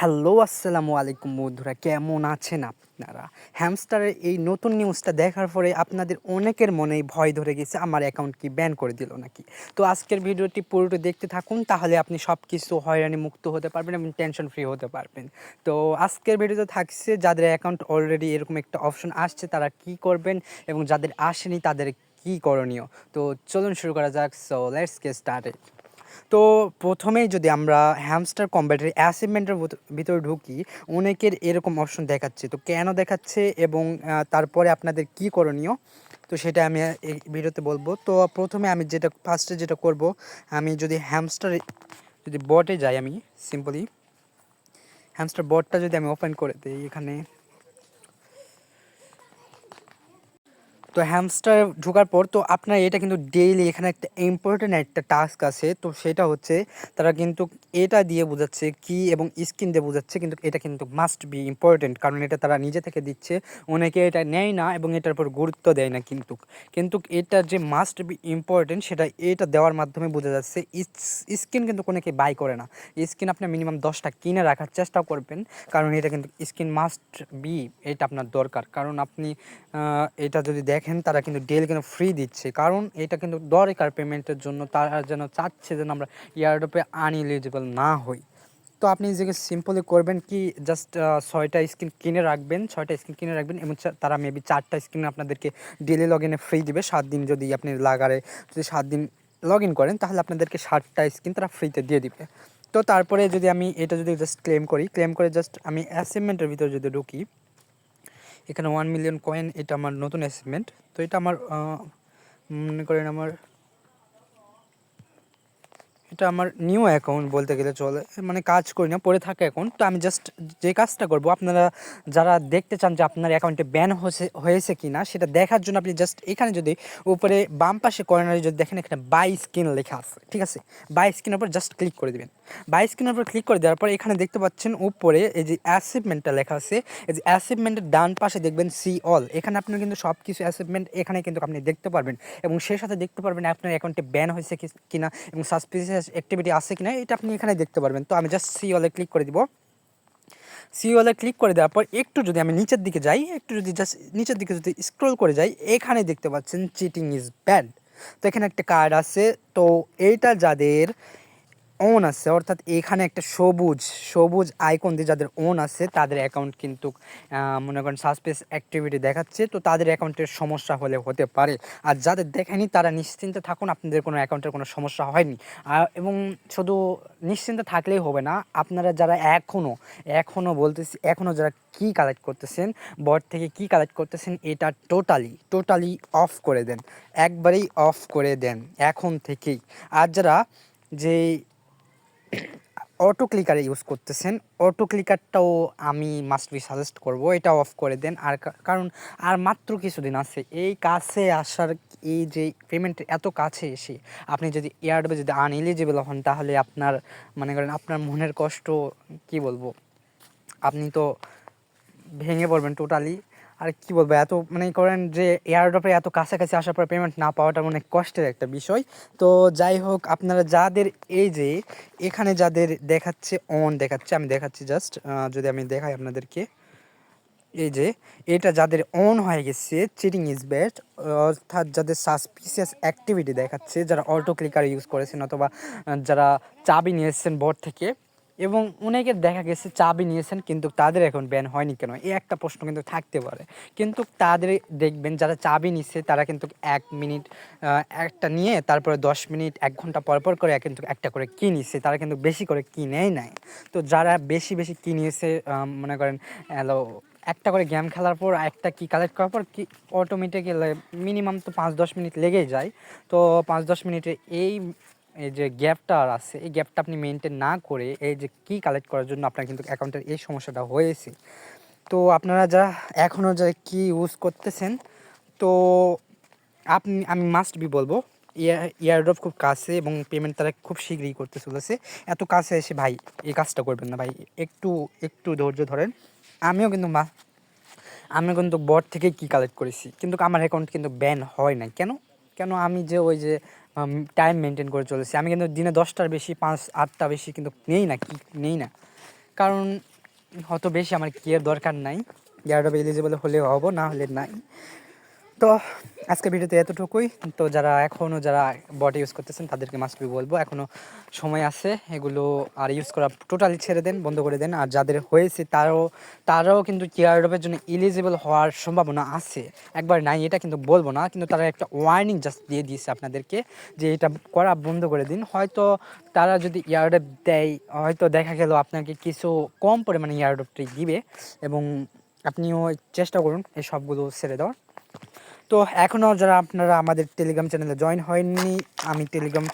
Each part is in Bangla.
হ্যালো, আসসালামু আলাইকুম বন্ধুরা, কেমন আছেন আপনারা? হ্যামস্টারের এই নতুন নিউজটা দেখার পরে আপনাদের অনেকের মনেই ভয় ধরে গেছে, আমার অ্যাকাউন্ট কি ব্যান করে দিল নাকি? তো আজকের ভিডিওটি পুরোটা দেখতে থাকুন, তাহলে আপনি সব কিছু হয়রানি মুক্ত হতে পারবেন এবং টেনশন ফ্রি হতে পারবেন। তো আজকের ভিডিওতে থাকছে, যাদের অ্যাকাউন্ট অলরেডি এরকম একটা অপশন আসছে, তারা কি করবেন এবং যাদের আসেনি, তাদের কি করণীয়? তো চলুন শুরু করা যাক সো লেটস গেট স্টার্টেড তো প্রথমেই যদি আমরা হ্যামস্টার কম্ব্যাটের অ্যাচিভমেন্টের ভিতরে ঢুকি, অনেকের এরকম অপশন দেখাচ্ছে। তো কেন দেখাচ্ছে এবং তারপরে আপনাদের কি করণীয়? তো সেটা আমি ভিডিওতে বলব। তো প্রথমে আমি যেটা ফার্স্টে যেটা করব, আমি যদি হ্যামস্টার যদি বটে যাই আমি সিম্পলি হ্যামস্টার বটটা যদি আমি ওপেন করে দিই এখানে। তো হ্যামস্টার ঢোকার পর তো আপনার এটা কিন্তু ডেইলি এখানে একটা ইম্পর্টেন্ট একটা টাস্ক আছে। তো সেটা হচ্ছে তারা কিন্তু এটা দিয়ে বোঝাচ্ছে কি এবং স্কিন দিয়ে বোঝাচ্ছে কিন্তু এটা কিন্তু মাস্ট বি ইম্পর্টেন্ট কারণ এটা তারা নিজে থেকে দিচ্ছে। অনেকে এটা নেয় না এবং এটার উপর গুরুত্ব দেয় না কিন্তু। কিন্তু এটা যে মাস্ট বি ইম্পর্টেন্ট সেটা এটা দেওয়ার মাধ্যমে বোঝা যাচ্ছে স্কিন কিন্তু অনেকে বাই করে না। স্কিন আপনি মিনিমাম দশটা কিনে রাখার চেষ্টা করবেন কারণ এটা কিন্তু স্কিন মাস্ট বি এটা আপনার দরকার। কারণ আপনি এটা যদি দেখেন তারা কিন্তু ডেল কিন্তু ফ্রি দিচ্ছে। কারণ এটা কিন্তু দরকার পেমেন্টের জন্য, তারা যেন চাচ্ছে যেন আমরা ইয়ারডোপে আনএলিজিবল না হই। তো আপনি নিজেকে সিম্পলি করবেন কি জাস্ট ছয়টা স্ক্রিন কিনে রাখবেন, ছয়টা স্ক্রিন কিনে রাখবেন, এবং তারা মেবি চারটা স্ক্রিন আপনাদেরকে ডেলি লগ ইনে ফ্রি দিবে। সাত দিন যদি আপনি লাগারে যদি সাত দিন লগ ইন করেন, তাহলে আপনাদেরকে ষাটটা স্ক্রিন তারা ফ্রিতে দিয়ে দিবে। তো তারপরে যদি আমি এটা যদি জাস্ট ক্লেম করি ক্লেম করে জাস্ট আমি অ্যাসাইনমেন্টের ভিতরে যদি ঢুকি এখানে ওয়ান মিলিয়ন কয়েন এটা আমার নতুন অ্যাচিভমেন্ট তো এটা আমার মনে করেন আমার এটা আমার নিউ অ্যাকাউন্ট বলতে গেলে চলে। মানে কাজ করি না, পড়ে থাকে অ্যাকাউন্ট তো আমি জাস্ট যে কাজটা করব, আপনারা যারা দেখতে চান যে আপনার অ্যাকাউন্টে ব্যান হয়েছে কি না সেটা দেখার জন্য আপনি জাস্ট এখানে যদি উপরে বাম পাশে কর্নারে যদি দেখেন, এখানে বাই স্ক্রিন লেখা আছে, ঠিক আছে? বাই স্ক্রিনের উপর জাস্ট ক্লিক করে দিবেন। বাই স্ক্রিনের উপর ক্লিক করে দেওয়ার পর এখানে দেখতে পাচ্ছেন উপরে এই যে অ্যাচিভমেন্টটা লেখা আছে, এই যে অ্যাচিভমেন্টের ডান পাশে দেখবেন সি অল এখানে আপনি কিন্তু সব কিছু অ্যাচিভমেন্ট এখানে কিন্তু আপনি দেখতে পারবেন এবং সেই সাথে দেখতে পারবেন আপনার অ্যাকাউন্টে ব্যান হয়েছে কিনা এবং সাসপিসিয়াস অ্যাক্টিভিটি আছে কিনা, এটা আপনি এখানে দেখতে পারবেন। তো আমি জাস্ট সি অলে ক্লিক করে দিব। সি ওয়ালে ক্লিক করে দেওয়ার পর একটু যদি আমি নিচের দিকে যাই, একটু যদি জাস্ট নিচের দিকে যদি স্ক্রোল করে যাই, এখানে দেখতে পাচ্ছেন চিটিং ইজ ব্যাড তো এখানে একটা কার্ড আছে। তো এইটা যাদের ওন আছে, অর্থাৎ এখানে একটা সবুজ সবুজ আইকন দিয়ে যাদের ওন আছে, তাদের অ্যাকাউন্ট কিন্তু মনে করেন সাসপেস অ্যাক্টিভিটি দেখাচ্ছে। তো তাদের অ্যাকাউন্টের সমস্যা হলে হতে পারে। আর যাদের দেখেনি, তারা নিশ্চিন্তে থাকুন, আপনাদের কোনো অ্যাকাউন্টের কোনো সমস্যা হয়নি। এবং শুধু নিশ্চিন্তে থাকলেই হবে না, আপনারা যারা এখনও এখনও বলতেছি এখনও যারা কি কালেক্ট করতেছেন বট থেকে কি কালেক্ট করতেছেন, এটা টোটালি টোটালি অফ করে দেন। একবারেই অফ করে দেন, এখন থেকেই। আর যারা যে অটো ক্লিকার ইউজ করতেছেন। অটো ক্লিকারটাও আমি মাস্ট বি সাজেস্ট করব, এটা অফ করে দেন। আর কারণ আর মাত্র কিছুদিন আছে, এই কাছে আসার এই যে পেমেন্ট এত কাছে এসে আপনি যদি এয়ারডবে যদি আনএলিজিবল হন, তাহলে আপনার, মনে করেন আপনার মনের কষ্ট, কি বলব? আপনি তো ভেঙে পড়বেন টোটালি আর কি বলব, এত মানে করেন যে এয়ারড্রপে এত কাছাকাছি আসার পর পেমেন্ট না পাওয়াটা অনেক কষ্টের একটা বিষয়। তো যাই হোক, আপনারা যাদের এই যে এখানে যাদের দেখাচ্ছে অন দেখাচ্ছে, আমি দেখাচ্ছি জাস্ট যদি আমি দেখাই আপনাদেরকে, এই যে এটা যাদের অন হয়ে গেছে চিটিং ইজ বেস্ট অর্থাৎ যাদের সাসপিসিয়াস অ্যাক্টিভিটি দেখাচ্ছে, যারা অটো ক্লিকার ইউজ করেছেন অথবা যারা চাবি নিয়ে নিয়েছেন বোর্ড থেকে এবং অনেকে দেখা গেছে চাবি নিয়েছেন, কিন্তু তাদের এখন ব্যান হয়নি কেন? এই একটা প্রশ্ন কিন্তু থাকতে পারে। কিন্তু তাদের দেখবেন যারা চাবি নিচ্ছে তারা কিন্তু এক মিনিট একটা নিয়ে তারপরে দশ মিনিট, এক ঘণ্টা পর পর করে কিন্তু একটা করে কি নিচ্ছে তারা কিন্তু বেশি করে কি নেয় নাই। তো যারা বেশি বেশি কি নিয়েছে মনে করেন, হ্যালো, একটা করে গেম খেলার পর একটা কি কালেক্ট করার পর কি অটোমেটিক মিনিমাম তো পাঁচ দশ মিনিট লেগেই যায়। তো পাঁচ দশ মিনিটে এই এই যে গ্যাপটা আছে, এই গ্যাপটা আপনি মেনটেন না করে এই যে কি কালেক্ট করার জন্য আপনার কিন্তু অ্যাকাউন্টের এই সমস্যাটা হয়েছে। তো আপনারা যারা এখনও যারা কি ইউজ করতেছেন, তো আপনি, আমি মাস্ট বি বলব ইয়ারড্রপ খুব কাছে এবং পেমেন্ট তারা খুব শীঘ্রই করতে চলেছে। এত কাছে এসে ভাই, এই কাজটা করবেন না ভাই, একটু একটু ধৈর্য ধরেন। আমিও কিন্তু মা আমি কিন্তু বট থেকে কি কালেক্ট করেছি, কিন্তু আমার অ্যাকাউন্ট কিন্তু ব্যান হয় নাই। কেন? কেন আমি যে ওই যে টাইম মেনটেন করে চলেছি। আমি কিন্তু দিনে দশটার বেশি, পাঁচ, আটটা বেশি কিন্তু নেই না, কি, নেই না। কারণ অত বেশি আমার কেয়ার দরকার নাই। ইয়ারডব এলিজিবল হলে হব, না হলে নাই। তো আজকে ভিডিওতে এতটুকুই। তো যারা এখনও যারা বট ইউজ করতেছেন, তাদেরকে মাস্ট বি বলব এখনও সময় আছে। এগুলো আর ইউজ করা টোটালি ছেড়ে দেন, বন্ধ করে দেন। আর যাদের হয়েছে, তারাও তারাও কিন্তু কেয়ারডপের জন্য এলিজিবল হওয়ার সম্ভাবনা আছে। একবার নাই, এটা কিন্তু বলব না, কিন্তু তারা একটা ওয়ার্নিং জাস্ট দিয়ে দিয়েছে আপনাদেরকে যে এটা করা বন্ধ করে দিন। হয়তো তারা যদি ইয়ারডপ দেয়, হয়তো দেখা গেল আপনাকে কিছু কম পরিমাণে ইয়ার ইয়ারডপটি দিবে এবং আপনিও চেষ্টা করুন এই সবগুলো ছেড়ে দেওয়ার। তো এখনও যারা আপনারা আমাদের টেলিগ্রাম চ্যানেলে জয়েন হয়নি, আমি টেলিগ্রাম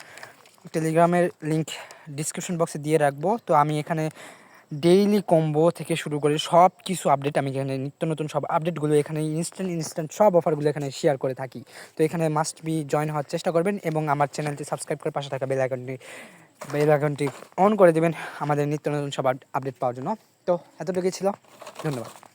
টেলিগ্রামের লিঙ্ক ডিসক্রিপশন বক্সে দিয়ে রাখব। তো আমি এখানে ডেইলি কম্বো থেকে শুরু করে সব কিছু আপডেট আমি এখানে নিত্য নতুন সব আপডেটগুলো এখানে ইনস্ট্যান্ট ইনস্ট্যান্ট সব অফারগুলো এখানে শেয়ার করে থাকি। তো এখানে মাস্ট বি জয়েন হওয়ার চেষ্টা করবেন এবং আমার চ্যানেলটি সাবস্ক্রাইব করে পাশে থাকা বেল আইকনটি বেল আইকনটি অন করে দেবেন আমাদের নিত্য নতুন সব আপডেট পাওয়ার জন্য। তো এতটুকুই ছিল, ধন্যবাদ।